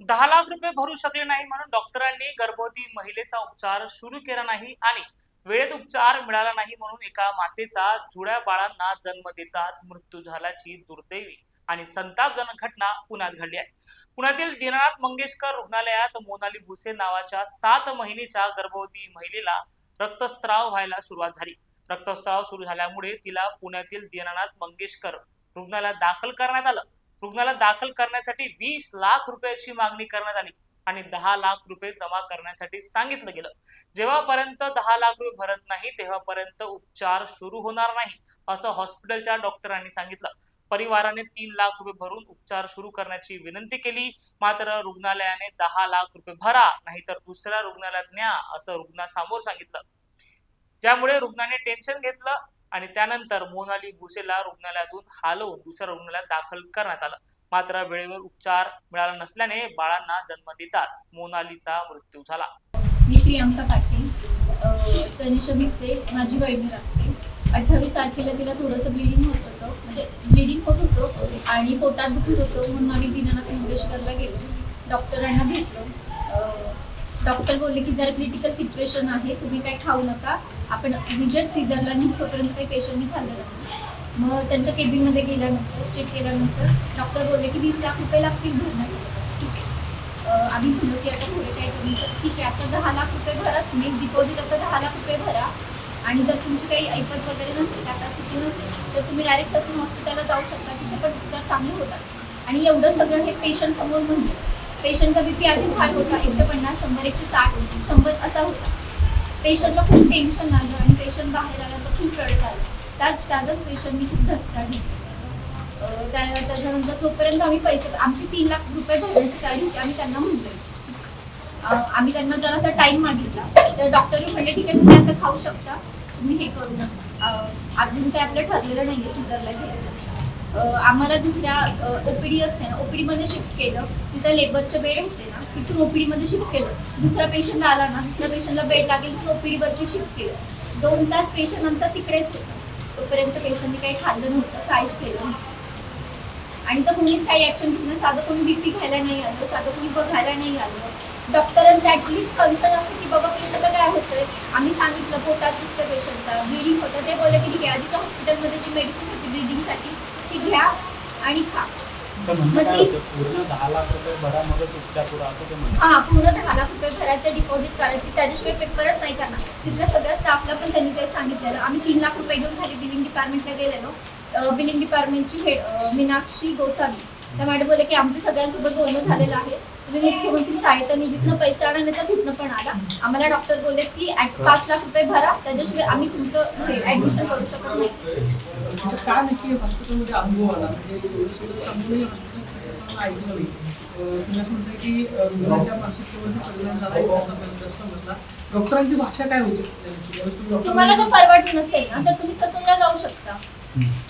दहा लाख रुपये भरू शकले नाही म्हणून डॉक्टरांनी गर्भवती महिलेचा उपचार सुरू केला नाही आणि वेळेत उपचार मिळाला नाही म्हणून एका मातेचा जुळ्या बाळांना जन्म देताच मृत्यू झाल्याची दुर्दैवी आणि संतापजनक घटना पुण्यात घडली आहे. पुण्यातील दीनानाथ मंगेशकर रुग्णालयात मोनाली भुसे नावाच्या सात महिनेच्या गर्भवती महिलेला रक्तस्त्राव व्हायला सुरुवात झाली. रक्तस्त्राव सुरू झाल्यामुळे तिला पुण्यातील दीनानाथ मंगेशकर रुग्णालयात दाखल करण्यात आलं. रुग्णाला दाखल करण्यासाठी वीस लाख रुपयाची मागणी करण्यात आली आणि दहा लाख रुपये जमा करण्यासाठी सांगितलं गेलं. जेव्हापर्यंत दहा लाख रुपये भरत नाही तेव्हापर्यंत उपचार सुरू होणार नाही असं हॉस्पिटलच्या डॉक्टरांनी सांगितलं. परिवाराने तीन लाख रुपये भरून उपचार सुरू करण्याची विनंती केली. मात्र रुग्णालयाने दहा लाख रुपये भरा नाहीतर दुसऱ्या रुग्णालयात न्या असं रुग्णासमोर सांगितलं. ज्यामुळे रुग्णाने टेन्शन घेतलं आणि त्यानंतर मोनाली भुसेला रुग्णालयातून हालवून दुसऱ्या रुग्णालयात दाखल करण्यात आलं. मात्र वेळेवर उपचार मिळाला नसल्याने बाळांना जन्म देताच मोनालीचा मृत्यू झाला. मी प्रियांका पाटील तनिषा भिसे माझी बहिणी लागते. अठ्ठावीस तारखेला तिला थोडंसं ब्लिडिंग होत होतं. म्हणजे ब्लिडिंग होत होतं आणि पोटात दुखत होतं म्हणून आम्ही दिनानाथ मंगेशकरला गेलो. डॉक्टरांना भेटलो. डॉक्टर बोलले की जरा क्रिटिकल सिच्युएशन आहे तुम्ही काही खाऊ नका. आपण विजट सीझरला निघतोपर्यंत काही पेशंटनी खाल्लं नाही. मग त्यांच्या केबिनमध्ये गेल्यानंतर चेक केल्यानंतर डॉक्टर बोलले की वीस लाख रुपये लागतील भरण्यासाठी आम्ही म्हणलो की आता पुढे काय कमी तर ठीक आहे आता दहा लाख रुपये भरा तुम्ही. डिपॉझिट आता दहा लाख रुपये भरा. आणि जर तुमची काही ऐपत वगैरे नसेल कॅपॅसिटी नसेल तर तुम्ही डायरेक्ट तसं हॉस्पिटलला जाऊ शकता. तिथे पण उपचार चांगले होतात. आणि एवढं सगळं हे पेशंट समोर म्हणजे पेशंटचा बीपी आधीच हाय होता एकशे पन्नास शंभर एकशे साठ शंभर असा होता. पेशंटला खूप टेन्शन आलं आणि पेशंट बाहेर आला तर खूप रडत आलं. त्यात त्याचाच पेशंटनी खूप धसका घेतली. त्या- त्याच्यानंतर जोपर्यंत आम्ही पैसे आमची तीन लाख रुपये भरण्याची गाडी होती आम्ही त्यांना म्हणलो आम्ही त्यांना जरासा टाइम मागितला. तर डॉक्टर म्हणले ठीक आहे तुम्ही आता खाऊ शकता. तुम्ही हे करू नका. अजून काही आपलं ठरलेलं नाही आहे सिझरला घ्यायचं. आम्हाला दुसऱ्या ओपीडी असते ना ओपीडी मध्ये शिफ्ट केलं तिथं लेबरचे बेड होते ना तिथून ओपीडी मध्ये शिफ्ट केलं. दुसरा पेशंट आला ना दुसऱ्या पेशंटला बेड लागेल म्हणून ओपीडी वरती शिफ्ट केलं. दोन तास पेशंट आमचा तिकडेच होता. तोपर्यंत पेशंटने काही खाल्लं नव्हतं काहीच केलं नव्हतं. आणि तर कुणीच काही ऍक्शन घेतलं साधं कोणी बीपी घ्यायला नाही आलं साधं कोणी बघायला नाही आलं. डॉक्टरांचं ॲटलिस्ट कन्सर्न असतं की बाबा पेशंटला काय होतंय? आम्ही सांगितलं पोटात दुखतं पेशंटला ब्लिडिंग होतं. ते बोलले की ठीक आहे आधीच्या हॉस्पिटलमध्ये जी मेडिसिन होती ब्लिडिंगसाठी ती घ्या आणि खा. मग तीच- पूर्ण दहा लाख रुपये भरा असं ते हा पूर्ण दहा लाख रुपये भरायचं डिपॉझिट करायची त्याच्याशिवाय पेपरच नाही करणार. तिथल्या सगळ्या स्टाफला पण त्यांनी ते सांगितलेलं. आम्ही तीन लाख रुपये घेऊन खाली बिलिंग डिपार्टमेंटला गेलेलो. बिलिंग डिपार्टमेंटची हेड मीनाक्षी गोसावी. त्या मॅडम बोलले की आमच्या सगळ्यांसोबत बोलणं झालेलं आहे. तुम्ही मुख्यमंत्री सहायता निधीतनं पैसा आणा नाही तर कुठनं पण आला आम्हाला डॉक्टर बोलले की पाच लाख रुपये भरा. त्याच्याशिवाय आम्ही तुमचं ऍडमिशन करू शकत नाही. म्हणजे काय नक्की हॉस्पिटलमध्ये अनुभव आला म्हणजे एवढं सगळं चांगलं हॉस्पिटल ऐकलं मी अं, तुम्ही म्हणताय की अं, रुग्णाच्या मानसिकतेवरती परिणाम झाला आहे असं आपण जास्त म्हटला डॉक्टरांची भाषा काय होती तुम्हाला जर परवडत नसेल ना तर तुम्ही ससूनला जाऊ शकता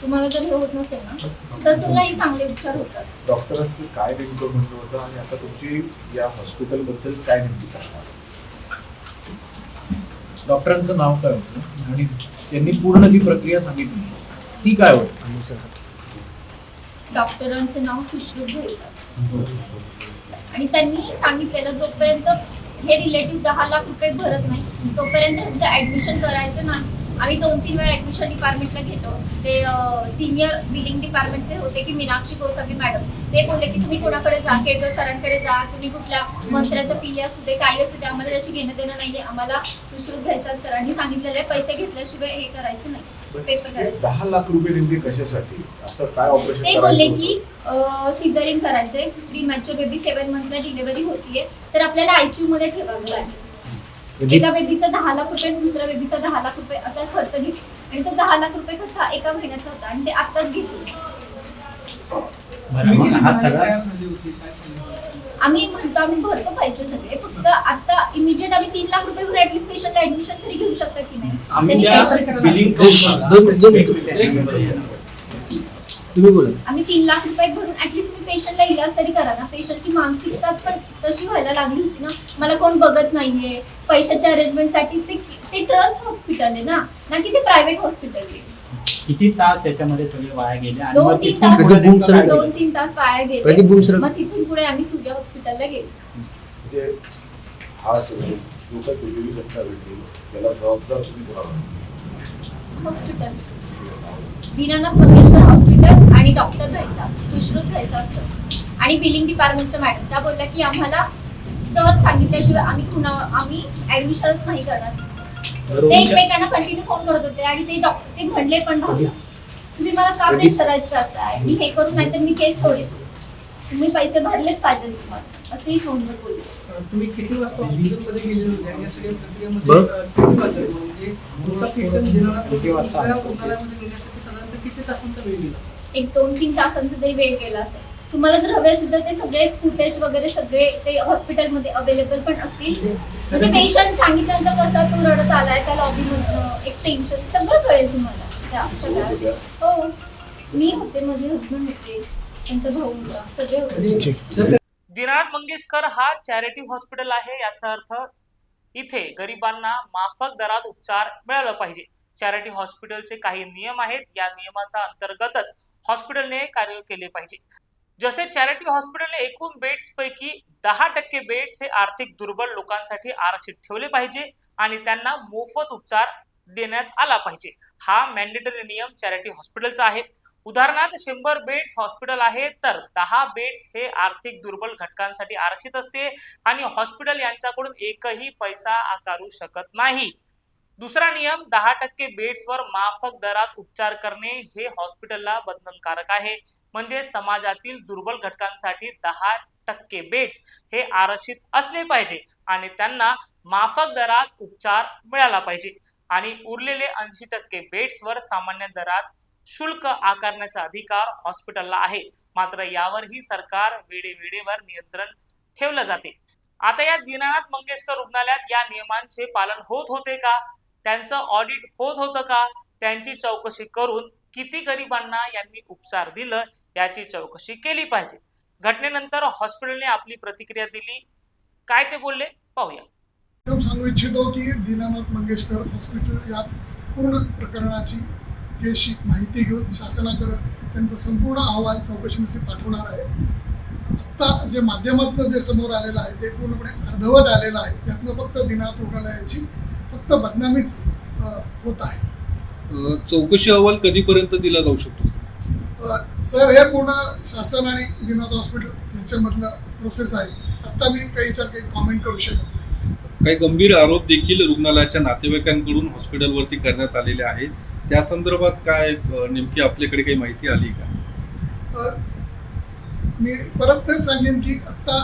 तुम्हाला जर हे होत नसेल ना ससूनलाही चांगले उपचार होतात डॉक्टरांचं काय नेमकं म्हणणं होतं आणि आता तुमची या हॉस्पिटलबद्दल काय नेमकी करणार डॉक्टरांचं नाव काय होतं आणि त्यांनी पूर्ण जी प्रक्रिया सांगितली ती काय होती? डॉक्टरांचे नाव सुश्रुत घ्यायचं आणि त्यांनी सांगितलेलं जोपर्यंत हे रिलेटिव्ह दहा लाख रुपये भरत नाही तोपर्यंत त्यांचं ऍडमिशन करायचं नाही. आम्ही दोन तीन वेळा ऍडमिशन डिपार्टमेंटला घेतो. ते सिनियर बिलिंग डिपार्टमेंटचे होते की मीनाक्षी गोसावी मॅडम ते बोलले की तुम्ही कोणाकडे जा केळकर सरांकडे जा तुम्ही कुठल्या मंत्र्याचं पी असू दे काही असू दे आम्हाला त्याशी घेणं देणं नाहीये. आम्हाला सुश्रुत घ्यायचा सरांनी सांगितलेलं आहे पैसे घेतल्याशिवाय हे करायचं नाही. दहा लाख रुपये नेमके कशासाठी? असं काय ऑपरेशन ते बोलले की सिझरिंग करायचंय. प्री मॅच्युअर बेबी सेव्हन मंथला डिलिव्हरी होतीये. तर आपल्याला आयसीयू मध्ये ठेवावं लागेल. एका बेबीचा दहा लाख रुपये दुसऱ्या बेबीचा दहा लाख रुपये असा खर्च घेतला. आणि तो दहा लाख रुपये कसा एका महिन्याचा होता. आणि ते आत्ताच घेतले. आम्ही म्हणतो आम्ही भरतो पैसे सगळे. फक्त आता इमिजिएट आम्ही तीन लाख रुपये ऍटलीस्ट पेशंट ऍडमिशन तरी घेऊ शकता की नाही? आम्ही त्यांनी त्या patient- बिलिंग दोन- दोन मिनिटं. तुम्ही बोला. आम्ही तीन लाख रुपये भरून ऍटलीस्ट मी पेशंटला इलाज तरी करा ना. पेशंटची मानसिकता पण तशी व्हायला लागली होती ना. मला कोण बघत नाहीये. पैशाच्या अरेंजमेंटसाठी ते ते ट्रस्ट हॉस्पिटल आहे ना. ना की ते प्रायव्हेट हॉस्पिटल आहे. किती तास त्याच्यामध्ये सगळे वाया गेले आणि दोन मग तीन तिथून तास. पुढे नेमकं काय दोन केलं? तीन तास वाया गेले. प्रदीप बुमसर मग तिथून पुढे आम्ही सूर्य हॉस्पिटलला गेलो. म्हणजे हा सगळं काही वेगळी घटना घडली त्याला जबाबदार तुम्ही कोणाला हॉस्पिटल दीनानाथ मंगेशकर हॉस्पिटल आणि डॉक्टर घ्यायचा सुश्रुत घ्यायचा सर आणि बिलिंग डिपार्टमेंटच्या मॅडम त्या बोलल्या की आम्हाला सर सांगितल्याशिवाय आम्ही कुणा आम्ही ऍडमिशनच नाही करणार. ते. एकमेकांना कंटिन्यू फोन करत होते आणि ते डॉक्टर ते म्हणले पण तुम्ही मला का प्रेशराईज करताय मी हे करू नाही तर मी केस सोडेल तुम्ही पैसे भरलेच पाहिजे तुम्हाला. असंही फोनवर बोलले. तुम्ही किती वाजता हॉस्पिटलमध्ये गेलेले होते? आणि या सगळ्या प्रक्रियेमध्ये म्हणजे तुमचा पेशंट किती वाजता? दुसऱ्या रुग्णालयामध्ये नेण्यासाठी साधारणतः किती तासांचा वेळ गेला? एक दोन तीन तासांचा तरी वेळ गेला असेल. तुम्हाला जर हवे असेल तर ते सगळे फुटेज वगैरे सगळे ते हॉस्पिटलमध्ये अवेलेबल पण असतील. म्हणजे पेशंट सांगितल्यानंतर कसा तो रडत आलाय त्या लॉबी मधनं एक टेन्शन सगळं कळेल तुम्हाला. त्या सगळ्या. हो. मी होते माझे हजबंड होते त्यांचा भाऊ होता सगळे होते. दीनानाथ मंगेशकर हा चॅरिटी हॉस्पिटल आहे याचा अर्थ इथे गरिबांना माफक दरात उपचार मिळाला पाहिजे. चॅरिटी हॉस्पिटलचे काही नियम आहेत या नियमाचा अंतर्गतच हॉस्पिटलने कार्य केले पाहिजे. जसे चॅरिटी हॉस्पिटलने एकूण बेड्स पैकी दहा टक्के बेड्स हे आर्थिक दुर्बल लोकांसाठी आरक्षित ठेवले पाहिजे आणि त्यांना मोफत उपचार देण्यात आला पाहिजे. हा मॅन्डेटरी नियम चॅरिटी हॉस्पिटलचा आहे. उदाहरणार्थ शंभर बेड्स हॉस्पिटल आहे तर दहा बेड्स हे आर्थिक दुर्बल घटकांसाठी आरक्षित असते आणि हॉस्पिटल यांच्याकडून एकही पैसा आकारू शकत नाही. दुसरा नियम दहा टक्के बेड्सवर माफक दरात उपचार करणे हे हॉस्पिटलला बंधनकारक आहे. म्हणजे समाजातील दुर्बल घटकांसाठी दहा टक्के बेड्स हे आरक्षित असले पाहिजे आणि त्यांना माफक दरात उपचार मिळाला पाहिजे. आणि उरलेले ऐंशी टक्के बेड्सवर सामान्य दरात शुल्क आकारण्याचा अधिकार हॉस्पिटलला आहे. मात्र यावरही सरकार वेळेवेळेवर नियंत्रण ठेवलं जाते. आता या दीनानाथ मंगेशकर रुग्णालयात या नियमांचे पालन होत होते का? त्यांचं ऑडिट होत होतं का? त्यांची चौकशी करून किती गरिबांना यांनी उपचार दिलं? याची चौकशी केली पाहिजे. घटनेनंतर हॉस्पिटलने आपली प्रतिक्रिया दिली. काय ते बोलले? पाहूया. प्रथम सांगू इच्छितो की दीनानाथ मंगेशकर हॉस्पिटल या पूर्ण प्रकरणाची केसची माहिती घेऊन शासनाकडे त्यांचा संपूर्ण अहवाल चौकशीमध्ये पाठवणार आहे. आत्ता जे माध्यमातून जे समोर आलेलं आहे ते पूर्णपणे अर्धवट आलेलं आहे. यातनं फक्त दीनानाथ रुग्णालयाची फक्त बदनामीच होत आहे. चौकशी अहवाल कधीपर्यंत दिला जाऊ शकतो सर? हे पूर्ण शासन आणि दीनानाथ हॉस्पिटल याच्यामधलं प्रोसेस आहे. आत्ता मी काही याच्यावर काही कॉमेंट करू शकत नाही. काही गंभीर आरोप देखील रुग्णालयाच्या नातेवाईकांकडून हॉस्पिटलवरती करण्यात आलेले आहेत. त्या संदर्भात काय नेमकी आपल्याकडे काही माहिती आली का? मी परत तेच सांगेन की आत्ता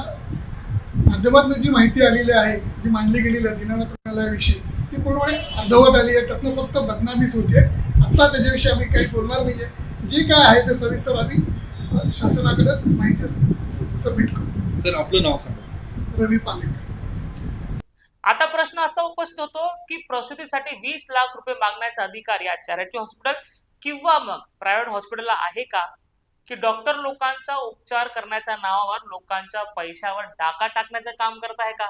माध्यमातून जी माहिती आलेली आहे जी मांडली गेलेली आहे दीनानाथ रुग्णालयाविषयी ती पूर्णपणे अर्धवट आली आहे. त्यातनं फक्त बदनामीच होते. आत्ता त्याच्याविषयी आम्ही काही बोलणार नाही आहे जे काय आहे ते सविस्तर आम्ही शासनाकडे माहिती सबमिट करू. सर आपलं नाव सांगा. रवी पालेकर. आता प्रश्न असा उपस्थित होतो की प्रसूतीसाठी वीस लाख रुपये मागण्याचा अधिकार या चॅरिटी हॉस्पिटल किंवा मग प्रायव्हेट हॉस्पिटलला आहे का? की डॉक्टर लोकांचा उपचार करण्याच्या नावावर लोकांच्या पैशावर डाका टाकण्याचं काम करत आहे का?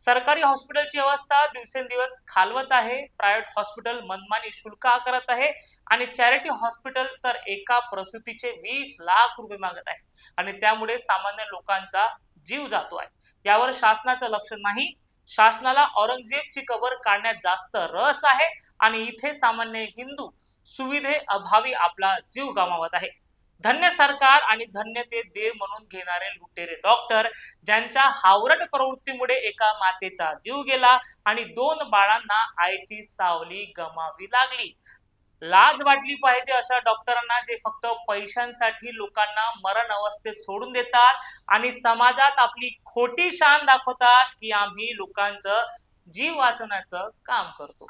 सरकारी हॉस्पिटलची अवस्था दिवसेंदिवस खालवत आहे. प्रायव्हेट हॉस्पिटल मनमानी शुल्क आकारत आहे आणि चॅरिटी हॉस्पिटल तर एका प्रसूतीचे वीस लाख रुपये मागत आहे. आणि त्यामुळे सामान्य लोकांचा जीव जातो आहे. यावर शासनाचं लक्ष नाही. शासनाला औरंगजेबची कबर काढण्यात जास्त रस आहे आणि इथे सामान्य हिंदू सुविधे अभावी आपला जीव गमावत आहे. धन्य सरकार आणि धन्य ते देव म्हणून घेणारे लुटेरे डॉक्टर ज्यांच्या हावरट प्रवृत्तीमुळे एका मातेचा जीव गेला आणि दोन बाळांना आईची सावली गमावी लागली. लाज वाटली पाहिजे अशा डॉक्टरांना जे फक्त पैशांसाठी लोकांना मरण अवस्थेत सोडून देतात आणि समाजात आपली खोटी शान दाखवतात की आम्ही लोकांचं जीव वाचवण्याचं काम करतो.